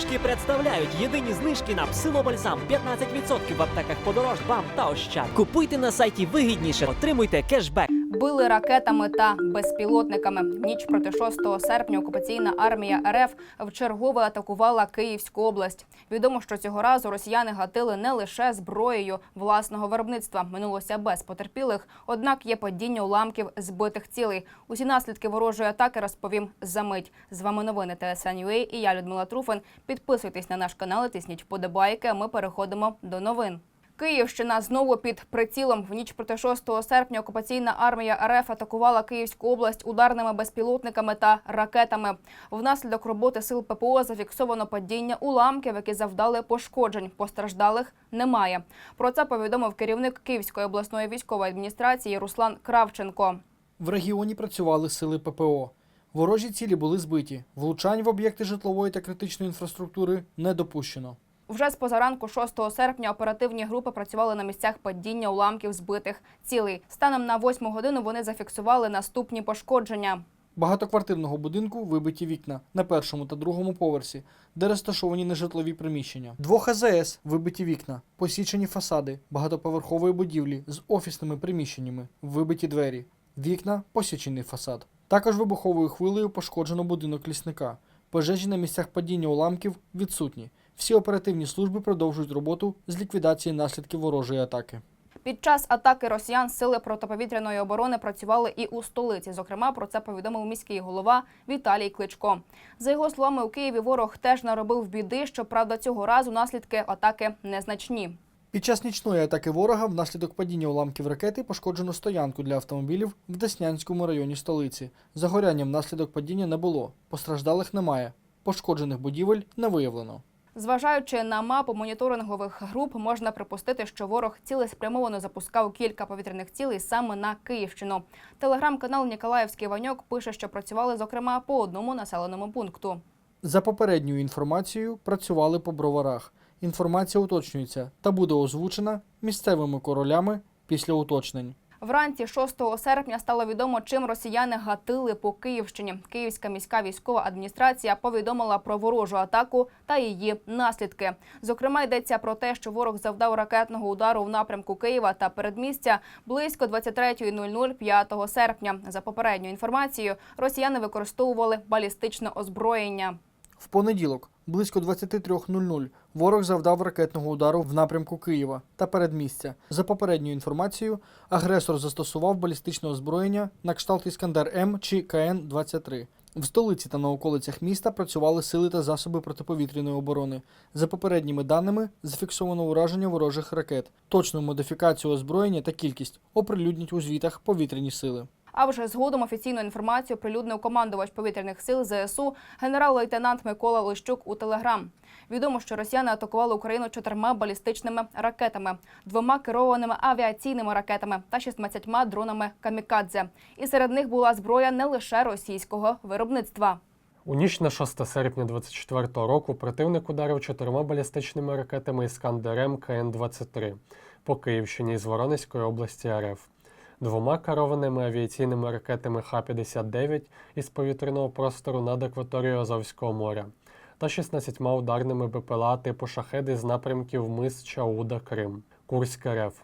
знижки представляють єдині знижки на псилобальзам 15% в аптеках подорож, бам та ощад. Купуйте на сайті вигідніше, отримуйте кешбек. Били ракетами та безпілотниками. Ніч проти 6 серпня окупаційна армія РФ вчергове атакувала Київську область. Відомо, що цього разу росіяни гатили не лише зброєю власного виробництва. Минулося без потерпілих. Однак є падіння уламків збитих цілей. Усі наслідки ворожої атаки розповім за мить. З вами новини ТСН.UA і я Людмила Труфан. Підписуйтесь на наш канал, тисніть вподобайки. Ми переходимо до новин. Київщина знову під прицілом. В ніч проти 6 серпня окупаційна армія РФ атакувала Київську область ударними безпілотниками та ракетами. Внаслідок роботи сил ППО зафіксовано падіння уламків, які завдали пошкоджень. Постраждалих немає. Про це повідомив керівник Київської обласної військової адміністрації Руслан Кравченко. В регіоні працювали сили ППО. Ворожі цілі були збиті. Влучань в об'єкти житлової та критичної інфраструктури не допущено. Вже з позаранку 6 серпня оперативні групи працювали на місцях падіння уламків збитих цілей. Станом на 8 годину вони зафіксували наступні пошкодження. Багатоквартирного будинку вибиті вікна на першому та другому поверсі, де розташовані нежитлові приміщення. Двох АЗС вибиті вікна, посічені фасади багатоповерхової будівлі з офісними приміщеннями, вибиті двері, вікна, посічений фасад. Також вибуховою хвилею пошкоджено будинок лісника. Пожежі на місцях падіння уламків відсутні. Всі оперативні служби продовжують роботу з ліквідації наслідків ворожої атаки. Під час атаки росіян сили протиповітряної оборони працювали і у столиці. Зокрема, про це повідомив міський голова Віталій Кличко. За його словами, у Києві ворог теж наробив біди. Щоправда, цього разу наслідки атаки незначні. Під час нічної атаки ворога внаслідок падіння уламків ракети пошкоджено стоянку для автомобілів в Деснянському районі столиці. Загоряння внаслідок падіння не було. Постраждалих немає. Пошкоджених будівель не виявлено. Зважаючи на мапу моніторингових груп, можна припустити, що ворог цілеспрямовано запускав кілька повітряних цілей саме на Київщину. Телеграм-канал Ніколаївський Ваньок пише, що працювали зокрема по одному населеному пункту. За попередньою інформацією, працювали по броварах. Інформація уточнюється та буде озвучена місцевими королями після уточнень. Вранці 6 серпня стало відомо, чим росіяни гатили по Київщині. Київська міська військова адміністрація повідомила про ворожу атаку та її наслідки. Зокрема, йдеться про те, що ворог завдав ракетного удару в напрямку Києва та передмістя близько 23.00 5 серпня. За попередньою інформацією, росіяни використовували балістичне озброєння. В понеділок, близько 23.00, ворог завдав ракетного удару в напрямку Києва та передмістя. За попередньою інформацією, агресор застосував балістичне озброєння на кшталт Іскандер М чи КН-23. В столиці та на околицях міста працювали сили та засоби протиповітряної оборони. За попередніми даними, зафіксовано ураження ворожих ракет. Точну модифікацію озброєння та кількість оприлюднять у звітах повітряні сили. А вже згодом офіційну інформацію прилюднив командувач повітряних сил ЗСУ генерал-лейтенант Микола Лищук у Телеграм. Відомо, що росіяни атакували Україну чотирма балістичними ракетами, двома керованими авіаційними ракетами та 16 дронами камікадзе. І серед них була зброя не лише російського виробництва. У ніч на 6 серпня 24-го року противник ударив чотирма балістичними ракетами Іскандерем КН-23 по Київщині з Воронезької області РФ, двома керованими авіаційними ракетами Х-59 із повітряного простору над акваторією Азовського моря та 16 ударними БПЛА типу шахеди з напрямків мис Чауда Крим, Курськ РФ.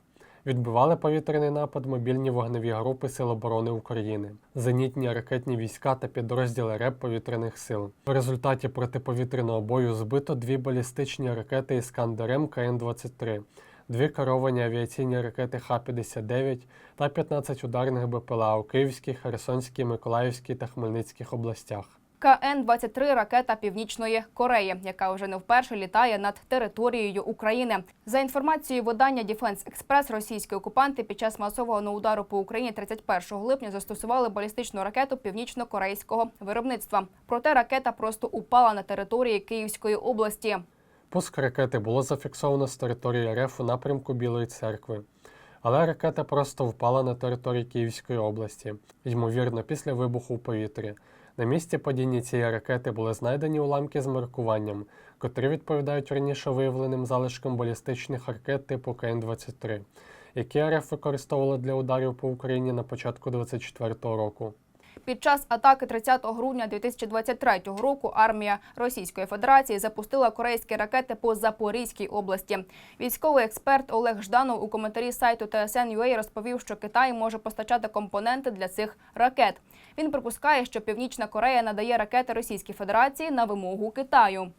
Відбивали повітряний напад мобільні вогневі групи Сил оборони України, зенітні ракетні війська та підрозділи РЕП повітряних сил. В результаті протиповітряного бою збито дві балістичні ракети Іскандер-М КН-23, дві керовані авіаційні ракети Х-59 та 15 ударних БПЛА у Київській, Херсонській, Миколаївській та Хмельницьких областях. КН-23 ракета Північної Кореї, яка вже не вперше літає над територією України. За інформацією видання Defense Express, російські окупанти під час масового удару по Україні 31 липня застосували балістичну ракету північно-корейського виробництва. Проте ракета просто упала на території Київської області. Пуск ракети було зафіксовано з території РФ у напрямку Білої церкви. Але ракета просто впала на території Київської області, ймовірно, після вибуху в повітрі. На місці падіння цієї ракети були знайдені уламки з маркуванням, котрі відповідають раніше виявленим залишкам балістичних ракет типу КН-23, які РФ використовувала для ударів по Україні на початку 24-го року. Під час атаки 30 грудня 2023 року армія Російської Федерації запустила корейські ракети по Запорізькій області. Військовий експерт Олег Жданов у коментарі сайту TSN.ua розповів, що Китай може постачати компоненти для цих ракет. Він припускає, що Північна Корея надає ракети Російській Федерації на вимогу Китаю.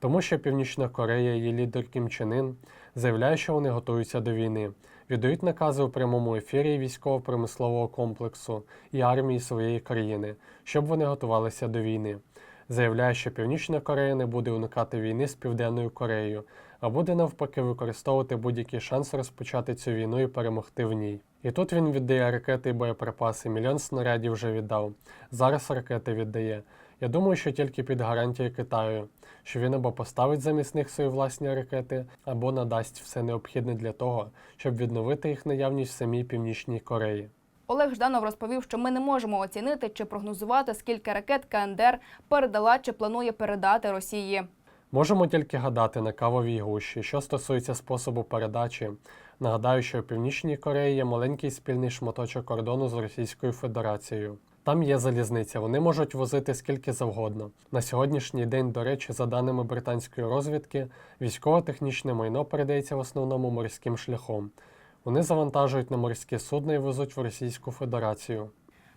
Тому що Північна Корея, її лідер Кім Чен Ін, заявляє, що вони готуються до війни, віддають накази у прямому ефірі військово-промислового комплексу і армії своєї країни, щоб вони готувалися до війни. Заявляє, що Північна Корея не буде уникати війни з Південною Кореєю, а буде навпаки використовувати будь-який шанс розпочати цю війну і перемогти в ній. І тут він віддає ракети і боєприпаси. Мільйон снарядів вже віддав. Зараз ракети віддає. Я думаю, що тільки під гарантією Китаю, що він або поставить замість них свої власні ракети, або надасть все необхідне для того, щоб відновити їх наявність в самій Північній Кореї. Олег Жданов розповів, що ми не можемо оцінити чи прогнозувати, скільки ракет КНДР передала чи планує передати Росії. Можемо тільки гадати на кавовій гущі. Що стосується способу передачі, нагадаю, що у Північній Кореї є маленький спільний шматочок кордону з Російською Федерацією. Там є залізниця, вони можуть возити скільки завгодно. На сьогоднішній день, до речі, за даними британської розвідки, військово-технічне майно передається в основному морським шляхом. Вони завантажують на морські судна і везуть в Російську Федерацію.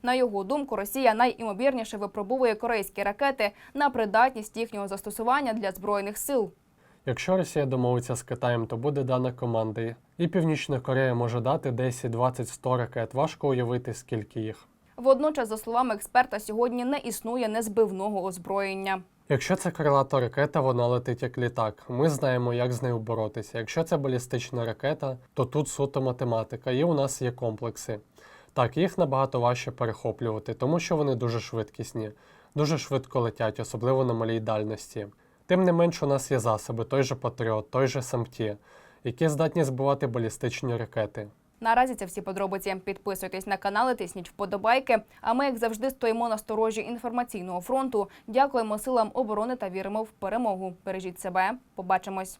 На його думку, Росія найімовірніше випробовує корейські ракети на придатність їхнього застосування для збройних сил. Якщо Росія домовиться з Китаєм, то буде дана команда, і Північна Корея може дати 10, 20, 100 ракет. Важко уявити, скільки їх. Водночас, за словами експерта, сьогодні не існує незбивного озброєння. Якщо це крилата ракета, вона летить як літак. Ми знаємо, як з нею боротися. Якщо це балістична ракета, то тут суто математика, і у нас є комплекси. Так, їх набагато важче перехоплювати, тому що вони дуже швидкісні, дуже швидко летять, особливо на малій дальності. Тим не менш, у нас є засоби, той же Патріот, той же Самті, які здатні збивати балістичні ракети. Наразі це всі подробиці. Підписуйтесь на канали, тисніть вподобайки. А ми, як завжди, стоїмо на сторожі інформаційного фронту. Дякуємо силам оборони та віримо в перемогу. Бережіть себе. Побачимось.